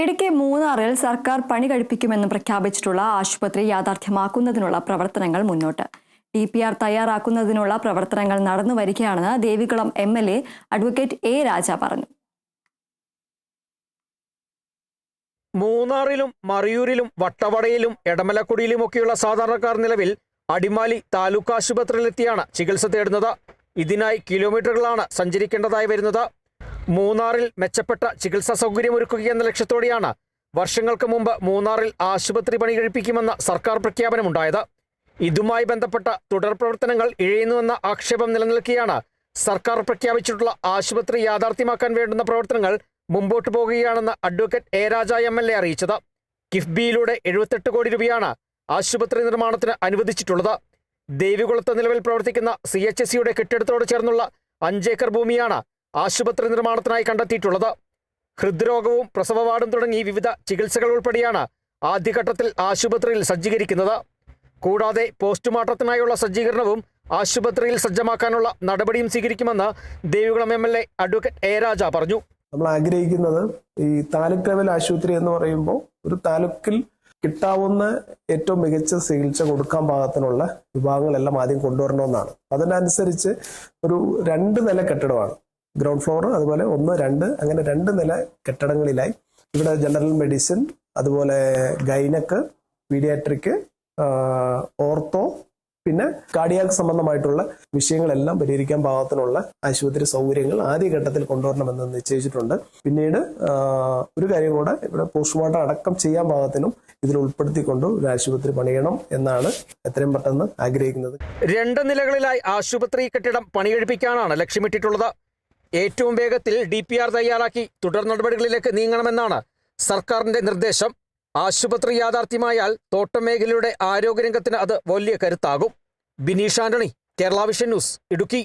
ഇടുക്കി മൂന്നാറിൽ സർക്കാർ പണി കഴിപ്പിക്കുമെന്ന് പ്രഖ്യാപിച്ചിട്ടുള്ള ആശുപത്രി യാഥാർത്ഥ്യമാക്കുന്നതിനുള്ള പ്രവർത്തനങ്ങൾ മുന്നോട്ട്. ഡി പി ആർ തയ്യാറാക്കുന്നതിനുള്ള പ്രവർത്തനങ്ങൾ നടന്നു വരികയാണെന്ന് Devikulam M L A advocate A Raja പറഞ്ഞു. മൂന്നാറിലും മറിയൂരിലും വട്ടവടയിലും എടമലക്കുടിയിലുമൊക്കെയുള്ള സാധാരണക്കാർ നിലവിൽ അടിമാലി താലൂക്ക് ആശുപത്രിയിലെത്തിയാണ് ചികിത്സ തേടുന്നത്. ഇതിനായി കിലോമീറ്ററുകളാണ് സഞ്ചരിക്കേണ്ടതായി വരുന്നത്. മൂന്നാറിൽ മെച്ചപ്പെട്ട ചികിത്സാ സൗകര്യമൊരുക്കുക എന്ന ലക്ഷ്യത്തോടെയാണ് വർഷങ്ങൾക്ക് മുമ്പ് മൂന്നാറിൽ ആശുപത്രി പണി കഴിപ്പിക്കുമെന്ന സർക്കാർ പ്രഖ്യാപനമുണ്ടായത്. ഇതുമായി ബന്ധപ്പെട്ട തുടർ പ്രവർത്തനങ്ങൾ ഇഴയുന്നുവെന്ന ആക്ഷേപം നിലനിൽക്കുകയാണ് സർക്കാർ പ്രഖ്യാപിച്ചിട്ടുള്ള ആശുപത്രി യാഥാർത്ഥ്യമാക്കാൻ വേണ്ടുന്ന പ്രവർത്തനങ്ങൾ മുമ്പോട്ട് പോകുകയാണെന്ന് advocate A Raja M L A അറിയിച്ചത്. കിഫ്ബിയിലൂടെ എഴുപത്തെട്ട് കോടി രൂപയാണ് ആശുപത്രി നിർമ്മാണത്തിന് അനുവദിച്ചിട്ടുള്ളത്. ദേവികുളത്ത് നിലവിൽ പ്രവർത്തിക്കുന്ന സി എച്ച് എസ് സിയുടെ കെട്ടിടത്തോട് ചേർന്നുള്ള അഞ്ചേക്കർ ഭൂമിയാണ് ആശുപത്രി നിർമ്മാണത്തിനായി കണ്ടെത്തിയിട്ടുള്ളത്. ഹൃദ്രോഗവും പ്രസവവാടും തുടങ്ങി വിവിധ ചികിത്സകൾ ഉൾപ്പെടെയാണ് ആദ്യഘട്ടത്തിൽ ആശുപത്രിയിൽ സജ്ജീകരിക്കുന്നത്. കൂടാതെ പോസ്റ്റ്മോർട്ടത്തിനായുള്ള സജ്ജീകരണവും ആശുപത്രിയിൽ സജ്ജമാക്കാനുള്ള നടപടിയും സ്വീകരിക്കുമെന്ന് Devikulam M L A advocate A Raja പറഞ്ഞു. നമ്മൾ ആഗ്രഹിക്കുന്നത് ഈ താലൂക്ക് ലെവൽ ആശുപത്രി എന്ന് പറയുമ്പോൾ ഒരു താലൂക്കിൽ കിട്ടാവുന്ന ഏറ്റവും മികച്ച ചികിത്സ കൊടുക്കാൻ പാകത്തിനുള്ള വിഭാഗങ്ങളെല്ലാം ആദ്യം കൊണ്ടുവരണമെന്നാണ്. അതിനനുസരിച്ച് ഒരു രണ്ട് നില കെട്ടിടമാണ്. ഗ്രൗണ്ട് ഫ്ലോർ അതുപോലെ ഒന്ന് രണ്ട് അങ്ങനെ രണ്ട് നില കെട്ടിടങ്ങളിലായി. ഇവിടെ ജനറൽ മെഡിസിൻ അതുപോലെ ഗൈനക്ക് പീഡിയാട്രിക് ഓർത്തോ പിന്നെ കാർഡിയാക് സംബന്ധമായിട്ടുള്ള വിഷയങ്ങളെല്ലാം പരിഹരിക്കാൻ പാകത്തിനുള്ള ആശുപത്രി സൗകര്യങ്ങൾ ആദ്യഘട്ടത്തിൽ കൊണ്ടുവരണമെന്ന് നിശ്ചയിച്ചിട്ടുണ്ട്. പിന്നീട് ഒരു കാര്യം കൂടെ ഇവിടെ പോസ്റ്റ്മോർട്ടം അടക്കം ചെയ്യാൻ പാകത്തിനും ഇതിൽ ഉൾപ്പെടുത്തിക്കൊണ്ട് ഒരു ആശുപത്രി പണിയണം എന്നാണ് എത്രയും പെട്ടെന്ന് ആഗ്രഹിക്കുന്നത്. രണ്ട് നിലകളിലായി ആശുപത്രി കെട്ടിടം പണികഴിപ്പിക്കാനാണ് ലക്ഷ്യമിട്ടിട്ടുള്ളത്. ഏറ്റവും വേഗത്തിൽ ഡി പി ആർ തയ്യാറാക്കി. തുടർ നടപടികളിലേക്ക് നീങ്ങണമെന്നാണ് സർക്കാരിന്റെ നിർദ്ദേശം. ആശുപത്രി യാഥാർത്ഥ്യമായാൽ തോട്ടം മേഖലയുടെ ആരോഗ്യരംഗത്തിന് അത് വലിയ കരുത്താകും. Bineesh Antony Kerala Vision News Idukki.